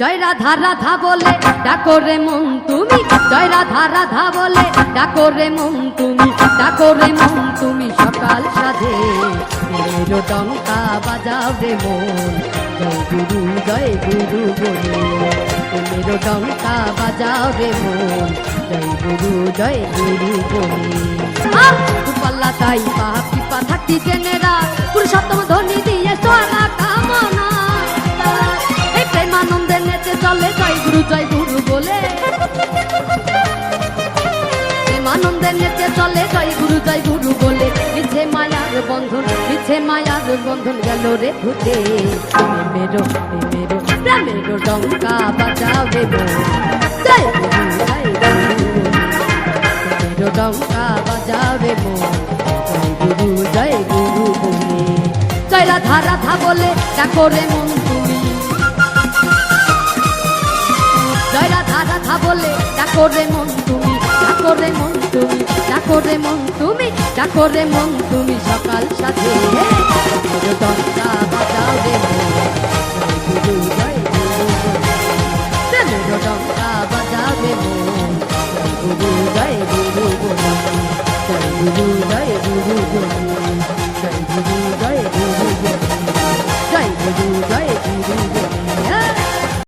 জয় রাধা রাধা বলে ডাকো রে মন তুমি, জয় রাধা রাধা বলে ডাকো রে মন তুমি, ডাকো রে মন তুমি সকাল সাধে। মেরো টঙ্কা বাজাও রে মন, জয় গুরু জয় গুরু বলে। মেরো টঙ্কা বাজাও রে মন, জয় গুরু জয় গুরু বলে। গুরু জয় গুরু বলে। প্রেমানন্দে নেচে চলে, জয় গুরু জয় গুরু বলে। মিছে মায়ার বন্ধন, মিছে মায়ার বন্ধন গেল রে ধুতে মেরো মেরো প্রেমেরো ডঙ্কা মন। জয় গুরু জয় গুরু মেরো ডঙ্কা মন জয় গুরু জয় গুরু বলে। জয় রাধা রাধা বলে, ডাকো রে মন বলে ডাকো রে মন তুমি ডাকো রে মন তুমি ডাকো রে মন তুমি ডাকো রে মন তুমি সকাল সাথে। ডঙ্কা বাজাও রে মন। জয় গুরু জয় গুরু বলে মেরো ডঙ্কা